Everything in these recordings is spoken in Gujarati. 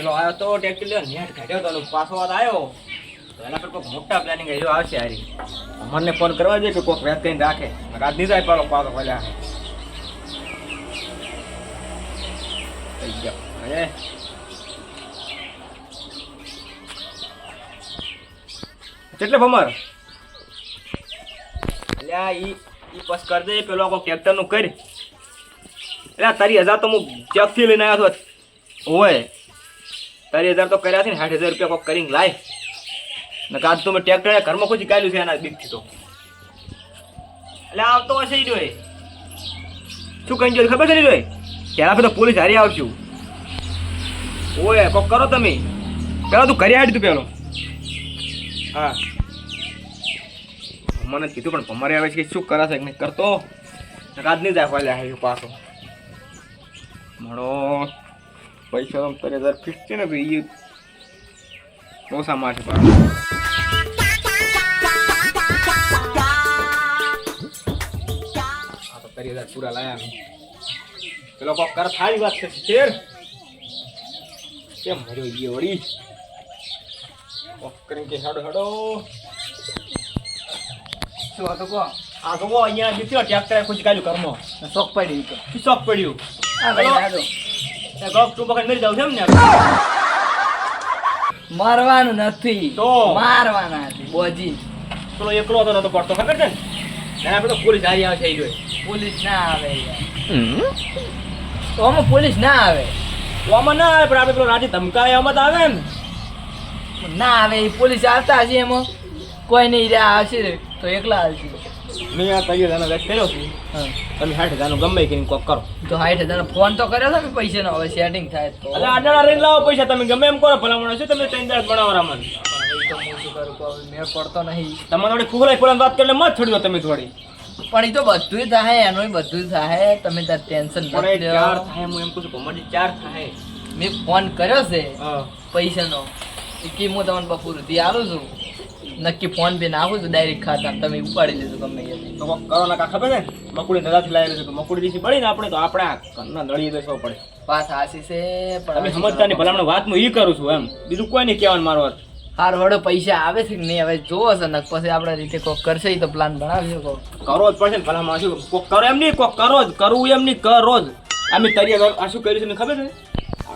પેલો આવ્યો તો ટેક્સી લ્યો, નેટ ઘટ્યો તો પાછો વાત આવ્યો તો એના પર કોઈક મોટા પ્લાનિંગ આવ્યો આવશે હારી. અમરને ફોન કરવા દે કે કોઈક વેત કરીને રાખે. રાત નહીં જાય પાડો પાછો ગયો. હવે? કેટલે ભમર? અલ્યા, ઈ ઈ પસ કર દે, પેલો આખો ટ્રેક્ટરનું કરી. અલ્યા, તારી હજાર તો હું ચેકથી લઈને આવ્યો હતો ઓય. તારી હજાર તો કર્યા છે ને, સાઠ હજાર રૂપિયા કોક કરીને લાય. ને કાજ તો મેં ટ્રેક્ટર ઘરમાં કોઈ કાઢ્યું છે એના બીકથી તો. એટલે આવતો હશે ઈ જોઈ શું કહી જોઈએ ખબર છે ને જોઈ ત્યારે તો પોલીસ હારી આવશું ઓય, કોક કરો તમે. પેલો તું કરી હાડી તું પેલો હા. મને કીધું પણ ભમારે આવે છે કે શું કરાશે કે કરતો? કાજ નહીં જાય પાછો. મળો. ભાઈ એ ઓછા મારશે પાછો આ તો ત્રણ હજાર પૂરા લાયા પેલો કોક કર થાળી વાત છે શેર? કેમ મર્યો ઈ વળી? કોક કરીને કે હેડો હેડો. શું હતું કહો આ તો અહીંયા જીત્યો ટ્રેક્ટર ખુશ કાલ્યું કરમો શોખ પડી તો. શોખ પડ્યું? આ ભાઈ એ તું પકડ મરી જાવ છે એમ ને? મારવાનું નથી. તો? મારવાના હતી બોજી. પેલો એકલો હતો નતો પડતો ખબર છે ને? આપણે તો પોલીસ હારી આવે એ જોઈ. પોલીસ ના આવે તો આમાં પોલીસ ના આવે. તો આમાં ના આવે પણ આપણે પેલો રાજી ધમકાવે આમાં તો આવે ને ના આવે એ પોલીસ આવતા હશે એમાં. કોઈ નહીં રહ્યા આવશે તો એકલા આવશે. મેં આ તૈયાર હજારનો વેટ કર્યો છે. તમે સાઠ હજારનું ગમે કરીને કોક કરો. તો હાઠ હજારનો ફોન તો કર્યો છે ને પૈસાનો? હવે સેટિંગ થાય તો. એટલે આડાડા રહીને લાવો પૈસા તમે ગમે એમ કરો ભલામણ છે તમે ત્રણ દાડ બનાવો મને મેળ પડતો નહીં. તમારે થોડી ફુગલાઈ વાત કરીને મત છોડી દો તમે થોડી પણ એ તો બધું થાય એનું બધું થાય. તમે તાર ટેન્શન પણ ચાર થાય હું એમ કહું છું ભમરજી ચાર થાય. મેં ફોન કર્યો છે પૈસાનો. કે હું તમને બપોર સુધી આવું છું. નક્કી ફોન પે નાખું છું ડાયરેક્ટ ખાતા. તમે ઉપાડી લેજો ગમે. તો કરો ના ખબર છે? મકુડી દાદાથી લાવેલું છે. તો મકુડી દીથી પડી ને આપણે તો આપણે આ ઘરના નળીએ બેસવો પડે. વાત હાસી છે તમે પણ સમજતા નહીં ભલામણ વાત હું ઈ કરું છું એમ. બીજું કોઈ નહીં કહેવાનું મારો વાત હાર વડો પૈસા આવે છે કે નહીં? હવે જોવો છે ને પછી આપણે રીતે કોક કરશે તો પ્લાન બનાવજો કોક કરો જ પડશે ને ભલામણ. શું કોક કરો એમ નહીં કોક કરો જ. કરવું એમ નહીં કરો જ અમે તરીએ આ શું કર્યું છે ખબર છે?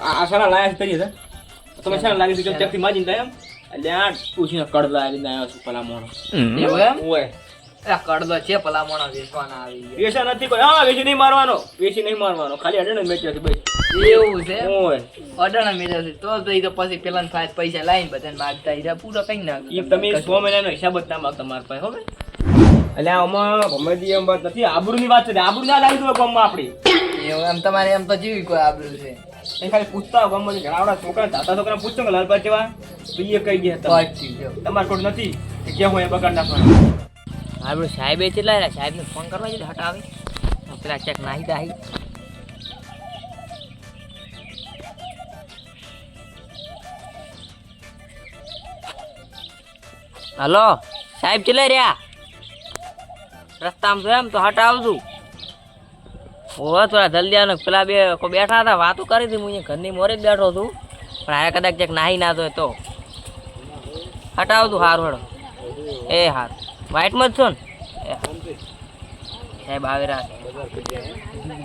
આ સારા લાયા છે તરીએ તમે સારા લાગી છે ચેકથી માજીને એમ. આ પૂછીને કડલા લઈને આવ્યો છું ભલામણ. એવું એમ? ઓય. આ કડદો છે પલામણો વેચવાના આવી ગયો. વેસા નથી કોઈ. હા વેસી નહીં મારવાનો. વેસી નહીં મારવાનો. ખાલી અડણ જ મેચ્યો છે ભાઈ એવું છે ઓય. અડાણા મેળા છે. તો તો ઈ તો પછી પેલા ફાયદ પૈસા લાવીને બધાને માગતા હીરા પૂરો કઈ ના ઈ તમે સો મહિનાનો હિસાબ જ ના માગતા મારા પાસે હવે એટલે આમાં ભમેદી એમ વાત નથી. આબરૂની વાત છે. આબરૂ ના લાવી દો ગામમાં આપણી એવું એમ? તમારે એમ તો જીવી કોઈ આબરૂ છે. એ ખાલી પૂછતા હોય મને ઘણા છોકરા તાતા છોકરા પૂછતો કે લાલપા જેવા તો એ કહી ગયા. તમે તમારે કોઈ નથી કે ક્યાં હું એ બગાડ નાખવાનો. આપણે સાહેબે કેટલા રહ્યા? સાહેબને ફોન કરવા જોઈએ હટાવે. પેલા ચેક નાહી દાહી હલો સાહેબ ચલાઈ રહ્યા? રસ્તામાં જોયા એમ તો હટાવજો. ઓહો થોડા જલ્દી આવો પેલા બે બેઠા હતા, વાતો કરી હતી, હું ઘરની મોરે જ બેઠો છું. પણ આ કદાચ ક્યાંક નાહી ના તો. તો હટાવતું હારું હેડો. એ હારું. વાઇટમાં જ છો ને. સાહેબ, આવી રહ્યા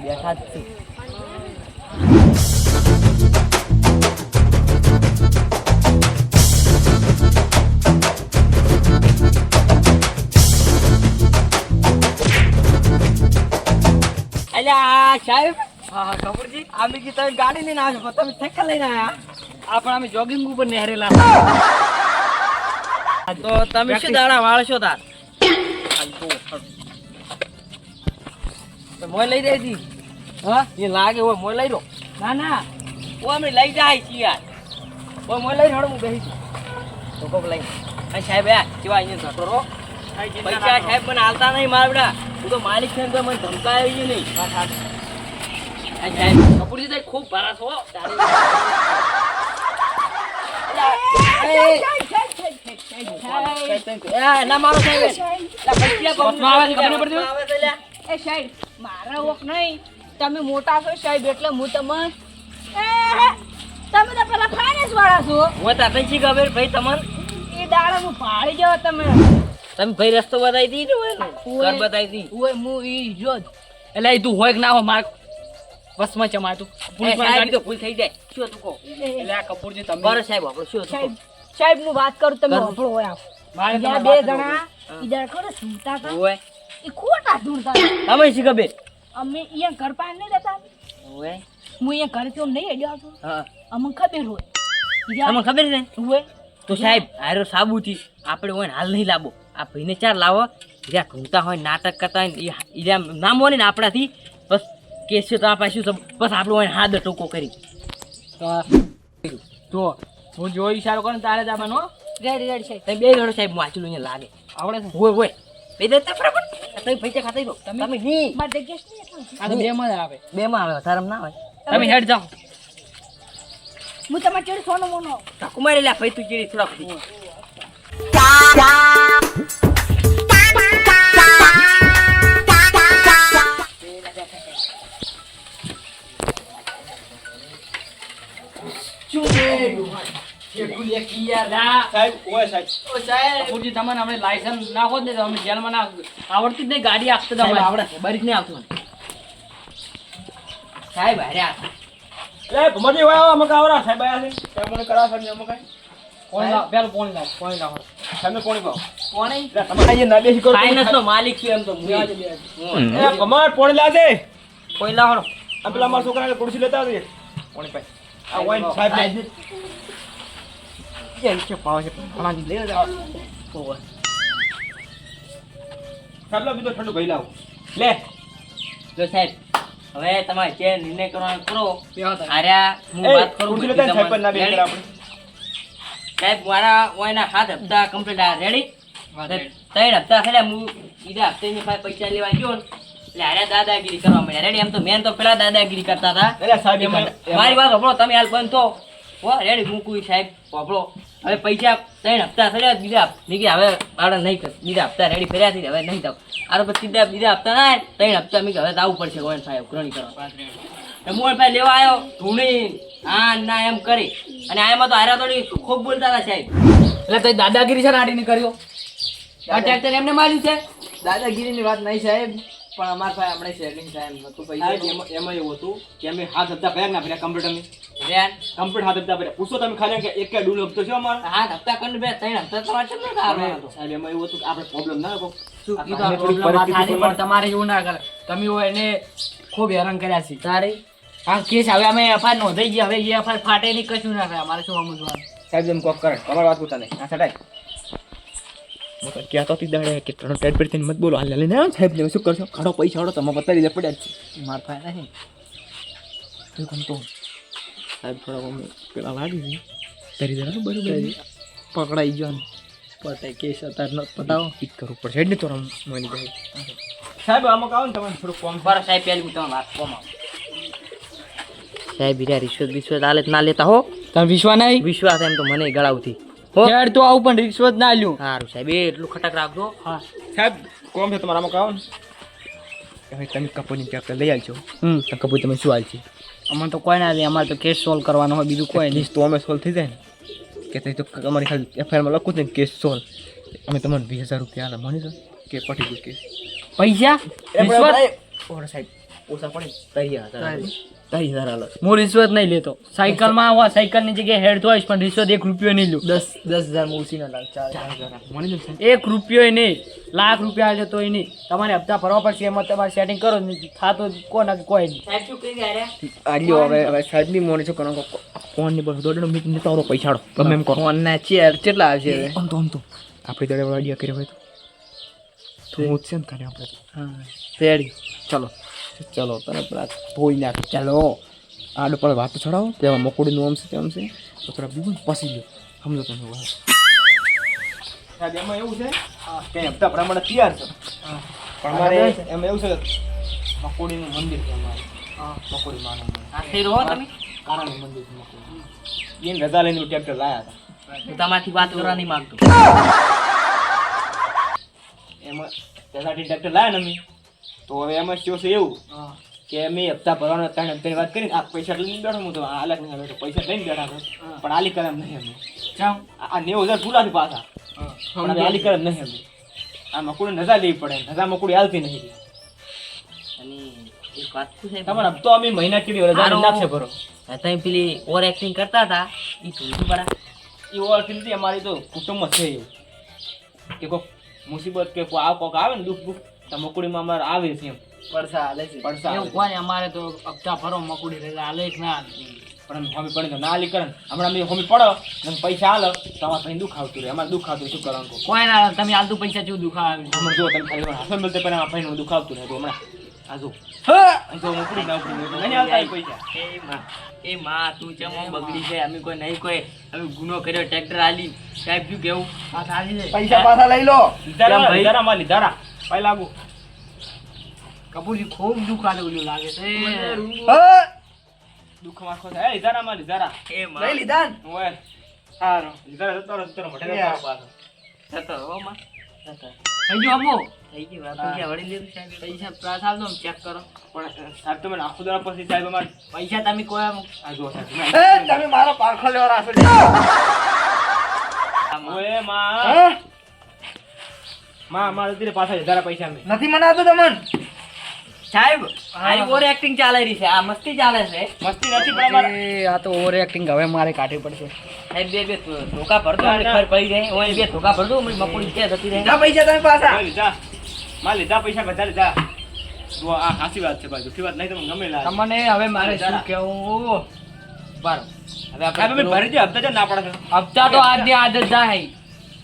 બેઠા જ છું. સાહેબ? હા હા કપૂરજી અમે કે તમે ગાડી લઈને આવ્યો તમે સાયકલ લઈને આવ્યા આ પણ અમે જોગિંગ ઉપર નહેરેલા. તો તમે શું દાડા વાળશો તાર? મોય લઈ હતી હા? એ લાગે હોય મોય લઈ રહ્યો ના ના. ઓ અમે લઈ જાય છીએ યાર. ઓ મોય લઈ રહ્યો હું બેસી છું. તો કોક લઈ સાહેબ આ કેવા અહીંયા પૈસા સાહેબ મને હાલતા નહીં મારા બેટા હું તો માલિક છે તો મને ધમકાય જ નહીં. કપૂરજી તો ખૂબ ભરાસ હો. ના મારો એ સાહેબ મારા ઓક નહીં. તમે મોટા છો સાહેબ એટલે હું તમને તમે તો પેલા ફાઇન વાળા છો. હું ખબર ભાઈ તમને એ દાડા હું ભાળી જાવ તમે. તમે ભાઈ રસ્તો બતાવી દીધો ઘર બતાવી દી ઓય હું ઈ જો એટલે તું હોય કે ના હોય માર બસમાં ચમાય તું ભૂલ સાહેબ તો ભૂલ થઈ જાય. શું તું કહો? એટલે આ કપૂરજી તમે બરો સાહેબ આપણો શું સાહેબ સાહેબ હું વાત કરું તમે કરું. હોય આપ મારે બે જણા ઈજા ખરો સુતા હતા? ઓય. એ ખોટા ઢૂંઢતા. તમે શી ખબર? અમે અહીંયા ઘર પાસે નહીં રહેતા. ઓય. હું અહીંયા ઘરેથી તો નહીં હેડ્યો હતો હા. અમને ખબર હોય. તમને ખબર છે? હોય તો સાહેબ આરો સાબુથી આપણે હોય હાલ નહીં લાવો આ ભાઈને ચાર લાવો. જ્યાં ઘૂમતા હોય નાટક કરતા હોય એ જ્યાં નામ હોય ને આપણાથી બસ કેસ છે તો આ પાછું બસ આપણું હોય હાથ ટોકો કરી. તો હું જો ઈશારો કરું તારે જ આવવાનો હો. રેડી રેડી સાહેબ. તમે બે ગણો સાહેબ વાંચેલું અહીંયા લાગે. આવડે હોય હોય. બે દે બરાબર. તમે પૈસા ખાતા તમે નહીં મારી જગ્યા બે માં આવે બે માં આવે. વધારે ના હોય તમે હેડ જાઓ. હું તમારે ચેડી સોનો મોનો કુમારી લે ભાઈ તું ચેડી થોડાક લાયસન્સ નાખો ને તો જેલમાં ના આવડતી જ નહીં ગાડી આપતો આવડે છે. બરીક નહીં આવતું સાહેબ હારે આ એ ભમરજી ઓય અમુક આવરા. સાહેબ આયા છે. સાહેબ મને સાહેબ અમુક પોણી લાવ? પેલું પોણી લાવ? પોણી લાવ? સાહેબ કોણી કહો કોણે એટલે તમારે ના બેસી કરો. ફાઇનાન્સ નો માલિક છું એમ તો હું. બે બે એ ભમર પોણી લાદે કોઈ લાવણો આ પેલા મારા છોકરાને ખુરશી લેતા આવજે. પોણી પાઈ. આ ઓય સાહેબ જે પાવે છે. લઈ સાહેબ લો બીજો ઠંડુ ભાઈ લાવ. લે. જો સાહેબ હવે તમારે જે નિર્ણય કરવાનો કરો આર્યા હું વાત કરું સાહેબ મારા ઓયના સાત હપ્તા કમ્પ્લીટ આ રેડી ત્રણ હપ્તા ખેલા હું બીજા હપ્તે પાસે પૈસા લેવા ગયો એટલે હાર્યા દાદાગીરી કરવા મળ્યા. રેડી એમ તો મેન તો પેલા દાદાગીરી કરતા હતા. મારી વાત સાંભળો તમે હાલ બંધ થો. હો રેડી મૂકું સાહેબ સાંભળો. હવે પૈસા ત્રણ હપ્તા ફર્યા બીજા મેં હવે બાળક નહીં કર બીજા હપ્તા રેડી ફેર્યા છે હવે નહીં થાવ. આ પછી સીધા બીજા હપ્તા ના ત્રણ હપ્તા મેં હવે આવવું પડશે ગોયન સાહેબ ઉઘરાણી કરવા. તો મોહન ભાઈ લેવા આવ્યો ધૂણી હા ના એમ કરી. અને આમાં તો હારા તો ખૂબ બોલતા હતા સાહેબ. એટલે તો દાદાગીરી છે ને આડીને કર્યો? આ ટ્રેક્ટર એમને માર્યું છે? દાદાગીરીની વાત નહીં સાહેબ પણ અમારા પાસે આપણે શેરિંગ સાહેબ નતું પૈસા એમાં એમાં એવું હતું કે અમે હાથ હપ્તા ભર્યા ના ભર્યા કમ્પ્યુટરની? રેન કમ્પ્યુટર હાથ હપ્તા ભર્યા પૂછો તમે ખાલી કે એક ડૂલ હપ્તો છે અમારો? હા હપ્તા કરીને બે? ત્રણ હપ્તા તો વાંચો નતા આવવાનો સાહેબ એમાં એવું હતું કે આપણે પ્રોબ્લેમ ના હતો શું કીધું થાળી પણ તમારે એવું ના કરે તમે હોય એને ખૂબ હેરાન કર્યા છે. તારી? આ કેસ હવે અમે એફઆર નોંધાઈ ગયા. હવે એ એફઆર ફાટે નહીં કશું ના થાય. અમારે શું સમજવાનું સાહેબ એમ કોક કરે. તમારી વાત પૂછતા નહીં. હા સટાય. હું તો દાડે કે ત્રણ ટાઈટ પર મત બોલો. હાલ લઈને આવ્યો સાહેબ ને શું કરશો? કાઢો પૈસા વાળો તમે બતાવી દે પડ્યા છે. મારા નહીં શું ગમતો સાહેબ થોડા પેલા લાગી છે તરી જરા બરોબર પકડાઈ ગયો ને. પતે કેસ અત્યારે ન પતાવો. પિક કરવું પડશે એટલે તો મળી માની જાય સાહેબ આમાં કહો ને તમે થોડું કોમ. બરાબર સાહેબ પહેલી હું તમને વાત કહું સાહેબ હીરા રિશ્વત બિશ્વત આલે ના લેતા હો. તમે વિશ્વા નહીં? વિશ્વાસ એમ તો મને ગળાવતી હો. તો આવું પણ રિશ્વત ના લ્યું સારું સાહેબ એટલું ખટક રાખજો. હા. સાહેબ કોમ છે તમારા કહો ને? તમે કપૂરની ટ્રેક્ટર લઈ આવજો હમ. કપૂર તમે શું હાલશે અમારે તો કોઈ ના દે અમારે તો કેસ સોલ્વ કરવાનો હોય બીજું કોઈ નહીં. તો અમે સોલ્વ થઈ જાય ને. કે તે તો અમારી ખાલી એફઆઈઆરમાં લખું છે ને કેસ સોલ્વ અમે તમને વીસ હજાર રૂપિયા આલે જાય કે પટી ગયું કેસ પૈસા? ઓર સાહેબ ઓછા પડે. હજાર તરી હજાર હાલો હું રિશ્વત નહીં લેતો. સાયકલમાં આવા સાયકલની જગ્યાએ હેડ તો પણ રિશ્વત એક રૂપિયો નહીં લઉં દસ દસ હજાર મૂસીને લાગ ચાર હજાર. એક રૂપિયો નહીં. લાખ રૂપિયા આલે તોય નહીં. તમારે હપ્તા ભરવા પડશે એમાં તમારે સેટિંગ કરો નહીં. થાતો કોના કોઈ નહીં. આલ્યો હવે હવે સાહેબની મોને છો કોણ ફોનની બધું દોડનો મીટ ને તારો પૈસાડો. ગમે એમ કરો. ફોન ના ચેર કેટલા આવશે હવે? આમ તો આમ તો. આપણે દડે આઈડિયા કર્યો હોય તો. તો હું છે ને ખાલી આપણે. હા. ચલો. ચલો તને પેલા ધોઈ નાખ. ચાલો. આડ પર વાત ચડાવો. તેમાં મકોડીનું આમ છે તેમ છે. તો પેલા બીજું પસી ગયો સમજો તમે વાત. સાહેબ એમાં એવું છે? કે હપ્તા પ્રમાણે તૈયાર છે. પણ મારે એમાં એવું છે મકોડીનું મંદિર છે અમારે. મકોડી માનું આ થઈ રહો તમે? કારાનું મંદિર છે મકોડી. એને રજા લઈને ટ્રેક્ટર લાયા હતા. હું તમારથી વાત કરવા નહીં માંગતો. એમાં રજાથી ટ્રેક્ટર લાયા ને અમે? તો હવે એમાં શું છે એવું? કે મેં હપ્તા ભરવાનો ત્રણ હપ્તાની વાત કરી. આ પૈસા લઈને બેઠો હું તો. આ લાખ નહીં બેઠો પૈસા લઈને બેઠા પણ આલી કરમ નહીં અમે આ આ નેવું હજાર પૂરા છે પાછા. પણ અમે આલી કરમ નહીં અમે આ મકુડી નજા લેવી પડે નજા મકુડી હાલતી નહીં અને એક વાત તમારે હપ્તો અમે મહિના કેવી રજા. નાખશે ભરો. તમે પેલી ઓવર એક્ટિંગ કરતા હતા. એ થોડું એ ઓળખી અમારી તો કુટુંબમાં છે એવું. કે કોઈક મુસીબત કે કોઈ આવ કોક આવે ને દુઃખ દુઃખ તો મકુડીમાં અમારે આવે છે એમ. પડસા હાલે છે. પડસા એવું કોને? અમારે તો હપ્તા ભરો મકુડી આલે કે ના? પણ હોમી પડી તો ના આલી કરે હમણાં મેં હોમી પડો ને પૈસા હાલો તો અમારે ભાઈ દુખાવતું રહે. અમારે દુખાવતું શું કરવાનું? કોઈ ના તમે આલતું પૈસા જો દુખાવે? હમણાં જો તમે ખાલી હાથે મળતે પણ આ ભાઈનું દુખાવતું આવતું રહે હમણાં. આ જો. અહીં ના ઉપડી નહીં આવતા એ પૈસા. એ માં એ માં તું ચમ આમ બગડી છે? અમે કોઈ નહીં કોઈ. અમે ગુનો કર્યો ટ્રેક્ટર આલી સાહેબ શું કેવું? આ પૈસા પાછા લઈ લો. લીધારા ભાઈ? લીધારા માં લીધારા. પાઈ લાગુ કપૂરજી ખૂબ દુઃખ આલે ઓલું લાગે છે. દુઃખમાં ખોતા એ લીધારા માં લીધારા એ લઈ લીધા ને? ઓય. હારું. લીધારા જતો રહો, જતો રહો, મઢે જતો પાછો. જતો રહો માં. થઈ ગયું અમો થઈ ગયું પૈસા વળી લીધું સાહેબ પૈસા પ્રાસ આલ દો ચેક કરો. પણ સાહેબ તમે નાખો દાડો પછી સાહેબ અમારે પૈસા તમે કોઈ આ જો સાહેબ તમે મારો પારખો લેવા રાખો. ઓયમાં. હા? માં મારે તીરે પાછા લીધારા પૈસા અમે નથી મનાતો તમન? સાહેબ આ ઓવર એક્ટિંગ ચાલે રહી છે આ મસ્તી ચાલે છે. મસ્તી નથી પણ અમારે એ આ તો ઓવર એક્ટિંગ હવે મારે કાઢવી પડશે. સાહેબ બે બે ધોકા ભરતો અમને ખર પડી જાય. ઓય બે ધોકા ભરતો અમે મકુડી છે જતી રહે? લીધા પૈસા તમે પાછા. લીધા. માં લીધા પૈસા બધા લીધા. જો આ હાસી વાત છે ભાઈ જૂઠી વાત નહીં તમને ગમે લાગે. તમને હવે મારે શું કેવું બાર હવે આપણે ભરી દે હપ્તા ના પડે. હપ્તા તો આજની આદત જાય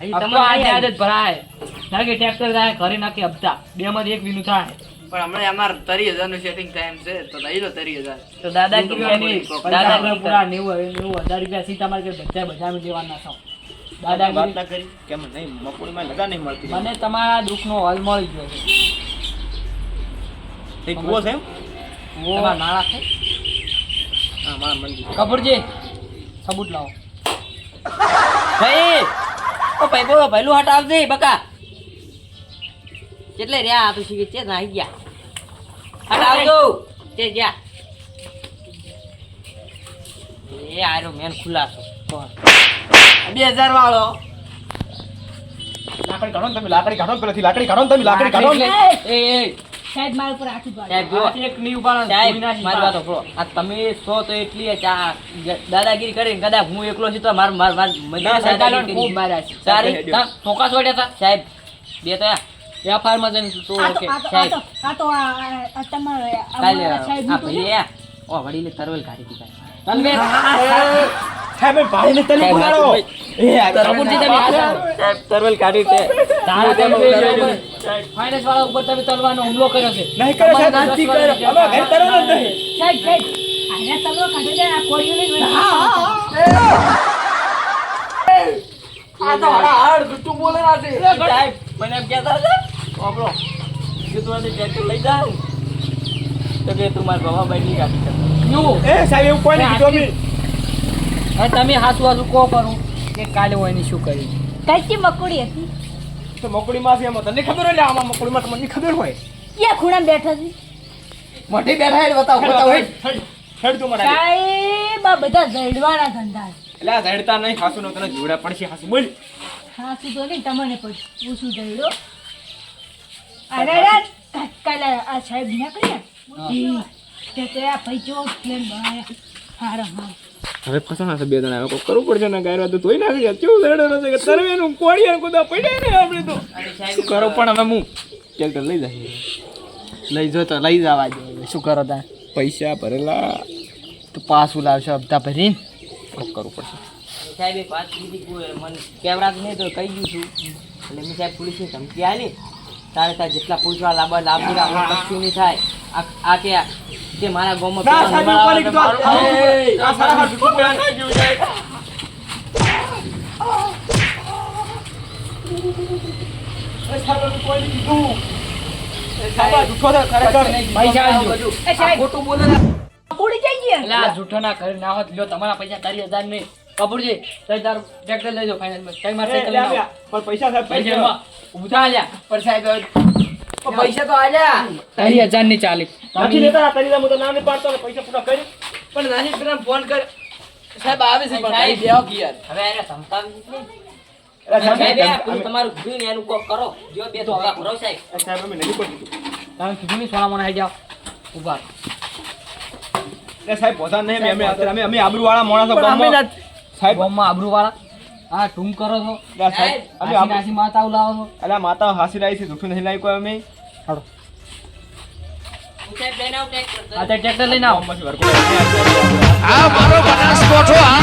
હજી આજે આજની આદત ભરાય. કારણ કે ટ્રેક્ટર જાય ઘરે નાખી હપ્તા. બે માંથી એક વીનું થાય. પણ હમણાં અમારે તરી હજારનું સેટિંગ ટાઈમ છે તો લઈ લો તરી હજાર. તો દાદા. પૈસા પૂરા નેવું નેવું હજાર રૂપિયા સીધા મારે બધા બધા દેવાના છો. વાત ના કરી. કેમ નહીં મકુડીમાં લગા નહીં મળતી. મને તમારા દુઃખનો હલ મળી ગયો છે. તે કૂવો છે કુવો નાળા નાણાં છે? હા મારા મંદિર કપૂરજી સબૂત લાવો. ભાઈ ઓ ભાઈ બોલો પહેલું હટ આવજે બકા. કેટલે રહ્યા? આ તો શીખે છે નાહી ગયા? હટ આવજો. તે ગયા. એ આરો મેન ખુલાસો. બે હજાર વાળો. લાકડી કાઢો ને તમે લાકડી કાઢો ને પેલેથી લાકડી કાઢો ને તમે લાકડી કાઢો ને. એ એ સાહેબ મારા ઉપર આખી સાહેબ જો એક નહીં ઉપાડો સાહેબ મારી વાત સાંભળો. આ તમે છો તો એટલી આ દાદાગીરી કરીને કદાચ હું એકલો છું તો માર માર માર મને સાહેબ, સારી હતા સાહેબ બે તો આ. માં જઈને તો ઓકે આ તો આ સાહેબ. આ તો આ- તમારે સાહેબ આ. ભાઈએ ઓ વડીલે તરવેલ કાઢી દીધા. તલવે સાહેબ ભાઈને તને બોલાવો એ આ તમે સાહેબ તરવેલ કાઢી તે. તારા તેમ ફાઇનાન્સ વાળા ઉપર તમે તલવાનો હુમલો કર્યો છે. નહીં કરે સાહેબ નથી કરે. ઘર અમારા ઘરે નહીં. સાહેબ સાહેબ આને તમરો કાઢી દે આ કોળીઓ લઈને આ તો હાડા હાડ ગુટ્ટુ બોલે ના છે સાહેબ મને એમ કહેતા હતા આપણો કે તું આને ટ્રેક્ટર લઈ જા તો કે તું મારા બાબા નહીં કાઢી શકે એવું? એ સાહેબ એવું કોઈ નહીં કીધું હવે તમે હાથું હાથું કહો કરું કે કાલે હોય એની શું કરી. કઈ મકોડી હતી? તો મકડીમાં છે એમાં તને ખબર હોય આમાં આમાં મકડીમાં તમને ખબર હોય. ક્યાં ખૂણા બેઠા છે? મોઢી બેઠા એટલે બતાવો બતાવો. હેડ. હેડ તું મને સાહેબ આ બધા જડવાના ધંધા છે. એટલે આ ઝડતા નહીં હાસુ નો તને જોડા પડશે હાસુ બોલ. હાસુ શું તો નહીં તમને પછી જડ્યો અરે અરે કાલે આ સાહેબ નીકળી તે તે આ ભાઈ જો પ્લેન બનાવ્યા હારા હા હવે ફસાણા છે બે જણા હવે કોક કરવું પડશે ને ગાયરા તો તોય નાખી જાય કેવું લડે નથી કે તરવેનું કોડિયા કુદા પડ્યા ને આપણે તો? શું કરો? પણ હવે હું ટ્રેક્ટર લઈ જાય લઈ જો તો લઈ જવા દે. શું કરો તા? પૈસા ભરેલા. તો પાછું લાવશે હપ્તા ભરીને? કોક કરવું પડશે. સાહેબ એક વાત કીધી કોઈ મને કેવડાત નહીં તો કહી દઉં છું. એટલે મેં સાહેબ પોલીસની ધમકી આલી તારે તાર જેટલા પૂછવા લાંબા લાંબી આપણે કશું નહીં થાય આ કે તે મારા ગામમાં ખોટું બોલે ના. મકોડી જઈ ગયા એટલે આ જૂઠો ના કરી ના લ્યો તમારા પૈસા તારી હજાર નહીં. કપૂરજી તઈ તારું ટ્રેક્ટર લઈ જાઓ ફાઇનાન્સમાં. તઈ મારે સાયકલ લઈ પણ પૈસા સાહેબ પૈસા ઊભા આલ્યા પણ સાહેબ પૈસા તો આલ્યા. તારી હજારની ચાલી. નથી લેતા તારી હું તો ના નહીં પાડતો પૈસા પૂરા કરી. પણ નાની પેલા ફોન કર. સાહેબ આવે છે પણ કઈ દેવો કે યાર હવે એને દીધી. પેલું તમારું કીધું ને એનું કોક કરો. જો બે ધોકા ભરો સાહેબ. સાહેબ અમે નહીં પડતું. તમે કીધું નહીં સોના મને આવી જાઓ. ઊભા સાહેબ પોતા નહીં અમે અમે અમે વાળા માણસો સાહેબ. બોમ્બમાં આબરૂવાળા. આ ટૂંક કરો છો. અમે હાસી માતાઓ લાવો છો. અલા માતા હાસી લાવી છે જૂઠું નહીં લાવી કોઈ અમે. હાડો આ તે ટ્રેક્ટર લઈને આવો. આ મારો બનાસ કોઠો આ!